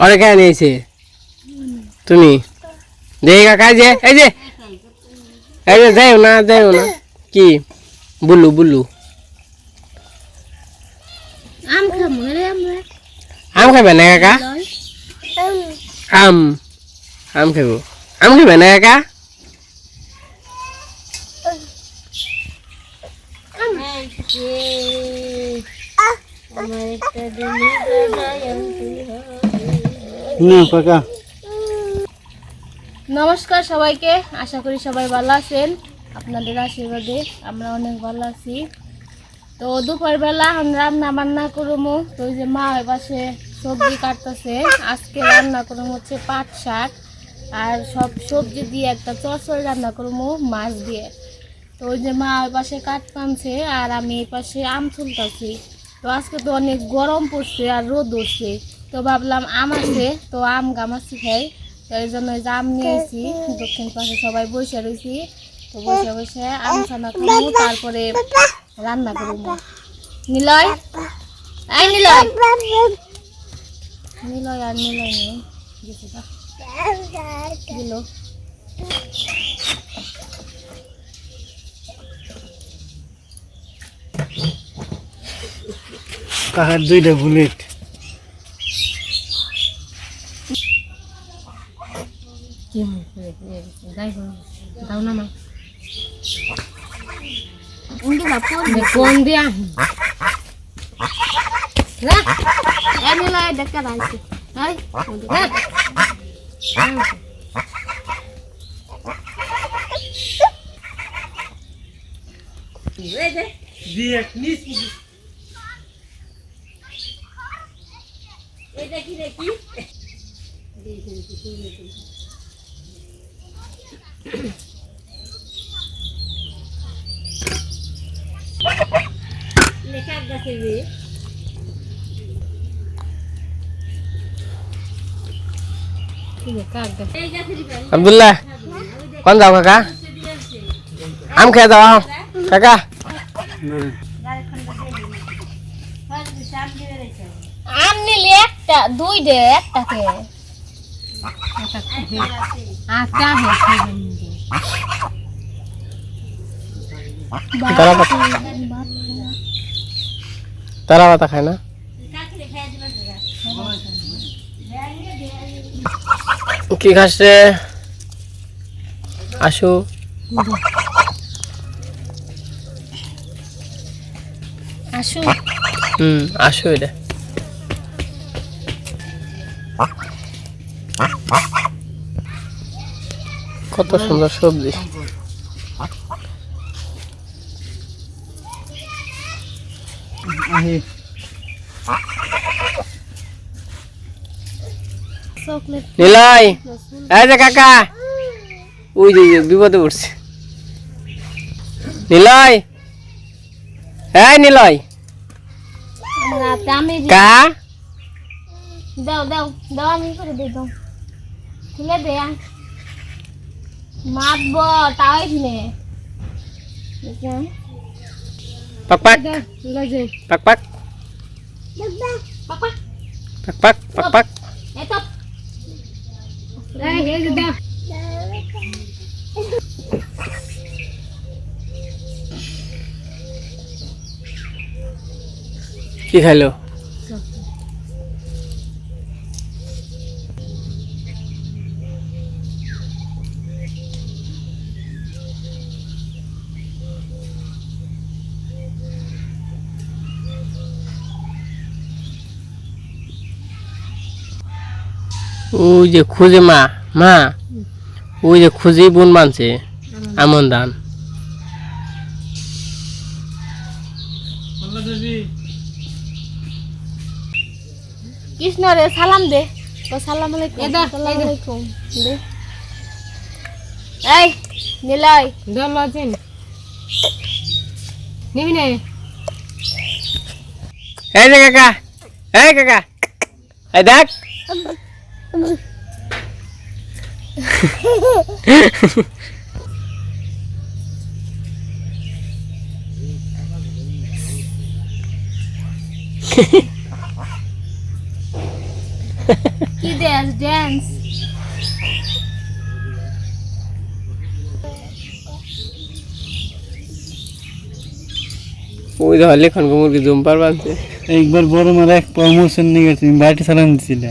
অরে কে নিয়েছে তুমি? দেখি কাকা যে এই যে। এই যে যাইও না যাইও না। কি? Blue blue. আম খাবে না। কাকা? আম। আম। খাব। আম খাবে না কাকা? আমার একটা না কাকা নমস্কার সবাইকে আশা করি সবাই ভালো আছেন। আপনাদের আশীর্বাদে আমরা অনেক ভালো আছি। তো দুপুরবেলা আমরা রান্না বান্না করব। তো ওই যে মা পাশে সবজি কাটতেছে। আজকে রান্না করব হচ্ছে পাট শাক। আর সব সবজি দিয়ে একটা চচড়ি রান্না করব মাছ দিয়ে। তো ওই যে মা ওই পাশে টানছে আর আমি এই পাশে আম তুলতেছি তো আজকে তো অনেক গরম পড়ছে আর রোদ উঠছে। তো ভাবলাম আম আছে, তো আম গামাচ্ছি খাই। তো এই জন্য যে আম নিয়েছি দক্ষিণ পাশে সবাই বসে রয়েছি তো বসে বসে আম ছানা খাব তারপরে রান্না করব। নিলয়? এই নিলয়। নিলয় আর নিলয় নেই, গেছে দুইটা বুলেট। কি দাও না মা কোন দিয়া এনে লাই দেখা। রাইছে হাই আব্দুল্লাহ কোন যাও কাকা? আম খেয়ে যাও। কাকা? আম নিলে একটা দুই দে একটাকে তারা পাতা তারা পাতা খায় না? কি খাস রে? আসো আসু হুম আসো এটা। কত সুন্দর সবজি। নিলয় বিপদে নিলয় নিলয়। কা? দাও দাও আমি করে দে দাও। খুলে মাতব তাই নে পাক পাক লজে পাক পাক পাপা পাক পাক পাক পাক এত এই এই দাও কি খাইলো ওই যে খুঁজে মা মা ওই যে খুঁজে বোন মানছে আমন ধান। কৃষ্ণ রে সালাম দে। তো সালাম আলাইকুম সালাম আলাইকুম দে। এই নিলয়। দল আছেন নিবি না। এই কাকা এই কাকা এই দেখ। কি ড্যান্স ওই ধর লেখন মুরগি জুম পার একবার বড় মারা এক প্রমোশন নিয়ে গেছে তুমি বাড়িতে চালান দিছিলে।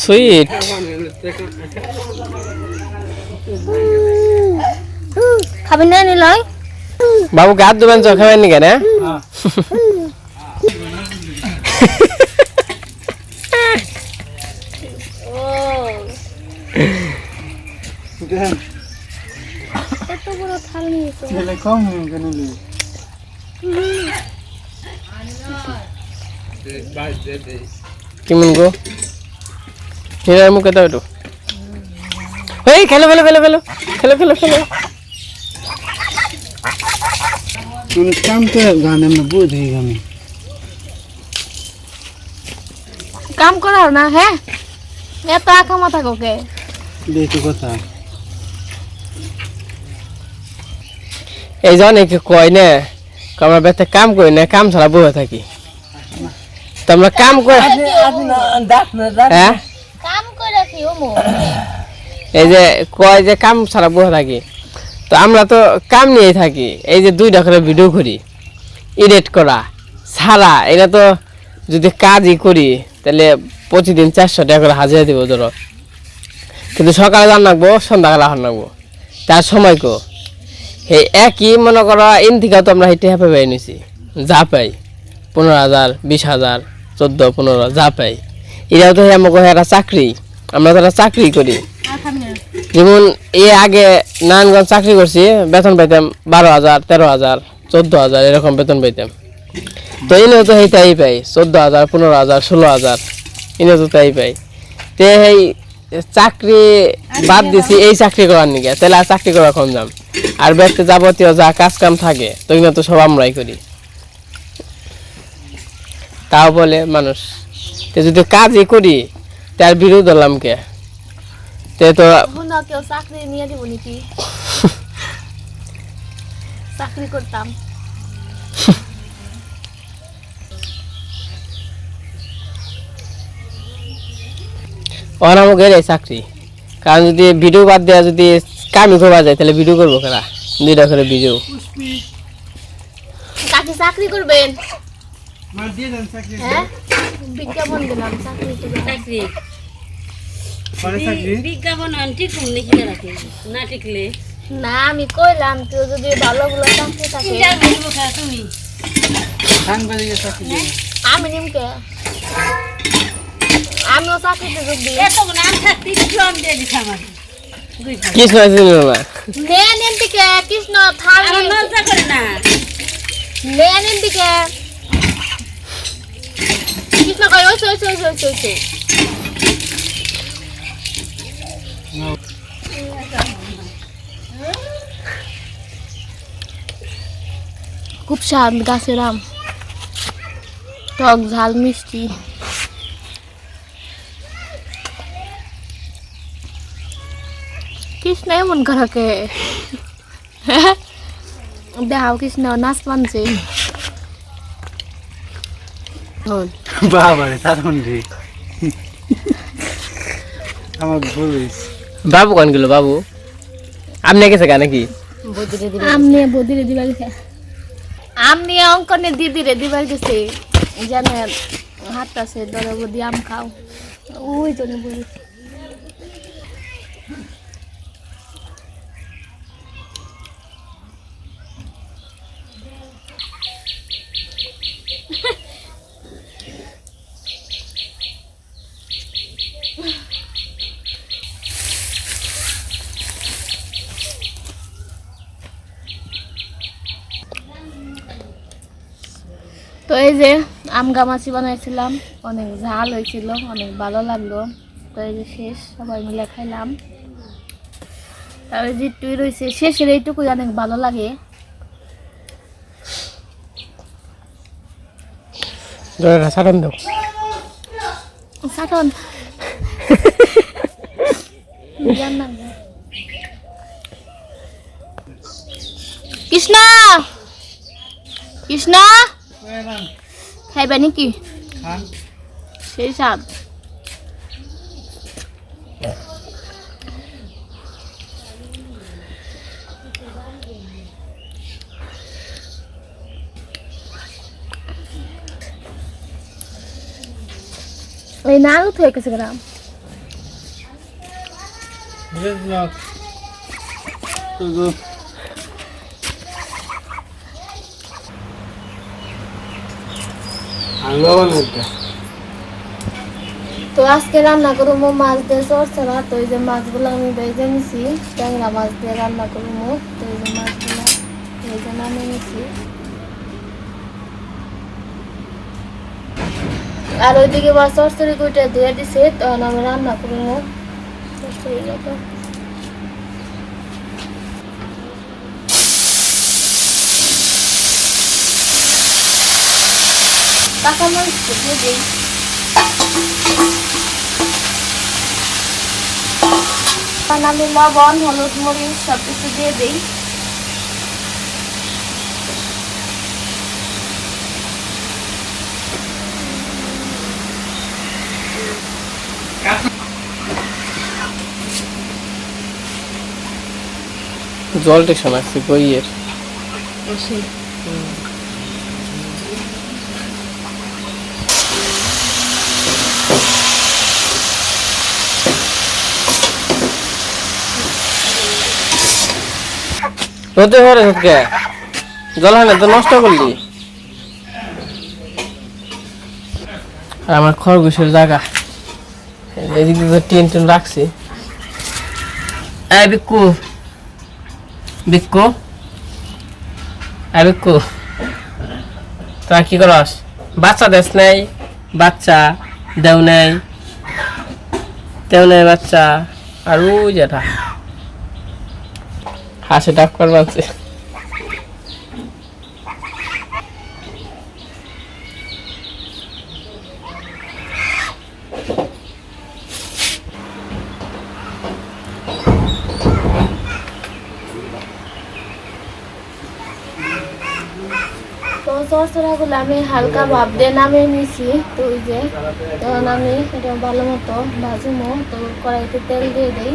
সুইট খাবি না নিলয়? বাবুকে হাত দুবেন চো খাবেন নি? কেন কত বড় থাল নিয়েছো কম কিনলি কেমন গো? হিরার মুখে দাও একটু। এই খেলো খেলো খেলো খেলো খেলো খেলো খেলো। মানে কাম তো গান আমরা বুঝি গানে কাম করাও না হ্যাঁ? এত আঁকা মাথা কোকে? দেখি কথা। এই জন একে কয় না আমরা বেতে কাম করি না কাম ছাড়া বসে থাকি। তো আমরা কাম করে হ্যাঁ? এই যে কয় যে কাম ছাড়া বসে থাকি। তো আমরা তো কাম নিয়ে থাকি। এই যে দুইটা করে ভিডিও করি। এডিট করা, ছাড়া, এটা তো যদি কাজই করি, তাহলে প্রতিদিন চারশো টাকা করে হাজিরা দিব ধরো। কিন্তু সকালে রান্না রাখব সন্ধ্যাকালে রান্না রাখব তার সময় কো? এই একই মনে করো ইন থেকে তো আমরা হেঁটে হ্যাপে পাই নিছি। যা পাই। পনেরো হাজার, বিশ হাজার, চোদ্দ, পনেরো, যা পাই। এটাও তো আমাকে একটা চাকরি। আমরা তো একটা চাকরি করি। যেমন এ আগে নারায়ণগঞ্জ চাকরি করছি, বেতন পাইতাম বারো হাজার, তেরো হাজার, চোদ্দ হাজার, এরকম বেতন পাইতাম। তো এনেও তো সেই তাই পাই, চোদ্দ হাজার, পনেরো হাজার, ষোলো হাজার এনেও তো তাই পাই। তে সেই চাকরি বাদ দিছি, এই চাকরি করার নিকে তাহলে আর চাকরি করা কম যাম? আর ব্যক্তি যাবতীয় যা কাজ কাম থাকে, তো এগুলো তো সব আমরাই করি। তাও বলে মানুষ যদি কাজই করি তার বিরোধ হলাম কে? তে তো কেউ চাকরি নিয়ে দিব নাকি? চাকরি করতাম। অনামক এর চাকরি। কারণ যদি ভিডিও বাদ দেওয়া যদি কামি করবা যায় তাহলে ভিডিও করব কেনা দুইটা করে ভিডিও চাকরি করবেন? বিজ্ঞাপন দিলাম চাকরি পরে বিজ্ঞাপন লিখে রাখে। না টিকলে। না আমি কইলাম কেউ যদি ভালো ভালো চাকরি থাকে। চিন্তা করব খা তুমি। সাংবাদিকের চাকরি আমি নিমকে আমিও চাকরিতে যোগ দিই। এত নাম থাকতে কিছু আমি দিয়ে দিছি আমার। কৃষ্ণ না নে নিম দিকে কৃষ্ণ থাল। আমার নিয়ে- করে না। নে নিম কৃষ্ণ কই ওই ওই ওই ওই ওই খুব স্বাদ গাছের আম টক ঝাল, মিষ্টি। কৃষ্ণ এমন ঘরকে দেখাও কৃষ্ণ, নাচ মানছে। বাবা রে তারপর রে। আমার ভুল হয়েছে। বাবু কোন গেল বাবু? আপনি গেছে গা নাকি? আম নিয়ে বদিরে দিবার গেছে। আম নিয়ে অঙ্কনে দিদিরে দিবার গেছে। জানে হাতটা সে দরে বদি আম খাও। ওই জন্য বলি তো এই যে আম গামাচি বানাইছিলাম অনেক ঝাল হয়েছিল অনেক ভালো লাগল। তো এই যে শেষ সবাই মিলে খাইলাম। তারপরে যেটুই রয়েছে শেষের এইটুকুই অনেক ভালো লাগে। জয়টা দাও। সাটন কৃষ্ণ! কৃষ্ণ! খাইবা নাকি? সেই স্বাদ এই নাড়ু থেকে গেছে গ্রাম তো আজকে রান্না করব মাছ দিয়ে চরচরা তো এই যে মাছগুলো আমি ভেজে নিছি, ট্যাংরা মাছ দিয়ে রান্না করব। তো এই যে মাছগুলো ভেজে নামিয়ে নিছি। আর ওইদিকে বা চরচরি কুইটা ধুয়ে দিছে, তখন আমি রান্না করব। চরচরিগুলো কাঁচা মরিচ তো দিয়ে দিই লবণ হলুদ মরিচ সব কিছু দিয়ে দিই। জল টেকশন আছে বইয়ের। রোদে হরে সবকে জল হয় না তো নষ্ট করলি? আমার খরগোশের জায়গা। এদিক দিয়ে টেন টেন রাখছি। এই বিক্কু বিক্কু এই বিক্কু তোরা কি করস? বাচ্চা দেশ নাই, বাচ্চা দেও নাই দেও নাই বাচ্চা। আর ওই যেটা হাসে ডাক করবা আমি হালকা ভাব দিয়ে নামিয়ে নিয়েছি তো ওই যে, তখন আমি এটা ভালো মতো ভাজুমো, তো কড়াইতে তেল দিয়ে দিই।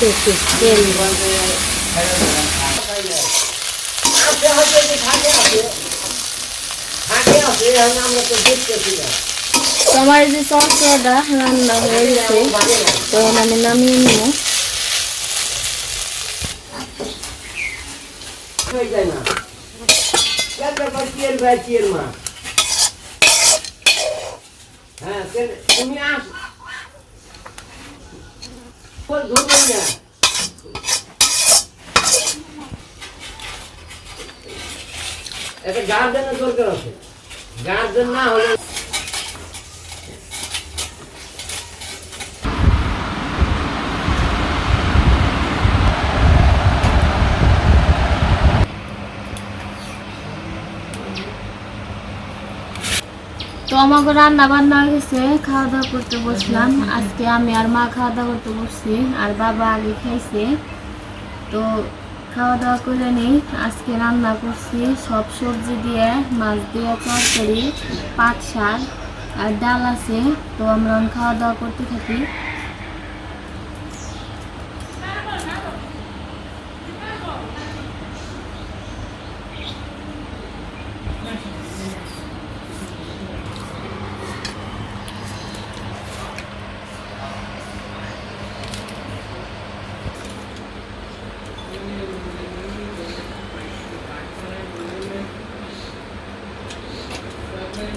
이렇게 되는 거예요. তো আমার যে সসটা রান্না হয়ে গেছে। তখন আমি নামিয়ে নিব একটা গার্জেনের দরকার আছে। গার্জেন না হলে তো আমাকে রান্না বান্না হয়ে গেছে খাওয়া দাওয়া করতে বসলাম। আজকে আমি আর মা খাওয়া দাওয়া করতে বসছি, আর বাবা আগে খাইছে। তো খাওয়া দাওয়া করে নিই। আজকে রান্না করছি সব সবজি দিয়ে, মাছ দিয়ে, তরকারি, পাট শাক আর ডাল আছে। তো আমরা খাওয়া দাওয়া করতে থাকি।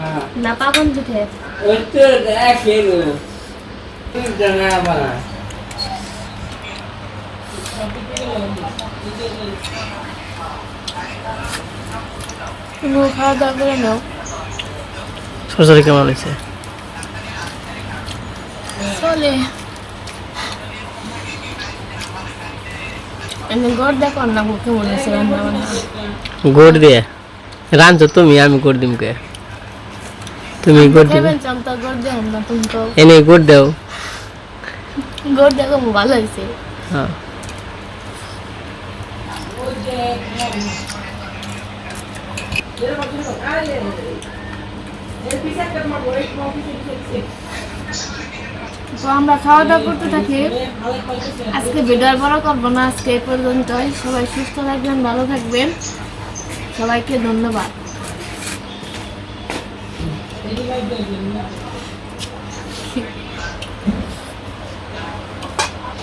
পিঠে না পাপন পিঠে তুমি খাওয়া দাওয়া করে নাও। সরসরি কেমন হয়েছে চলে। গড় না রান্না বান্না। দিয়ে। রাঁধছো তুমি আমি গোড় দিম কে তুমি গোড় দিবে এনে গোড় দাও। গড় দেখো ভালো হয়েছে। হ্যাঁ। তো আমরা খাওয়া দাওয়া করতে থাকি। আজকে ভিডিও বড় করব না আজকে এই পর্যন্তই। সবাই সুস্থ থাকবেন ভালো থাকবেন। সবাইকে ধন্যবাদ। 你应该在里面。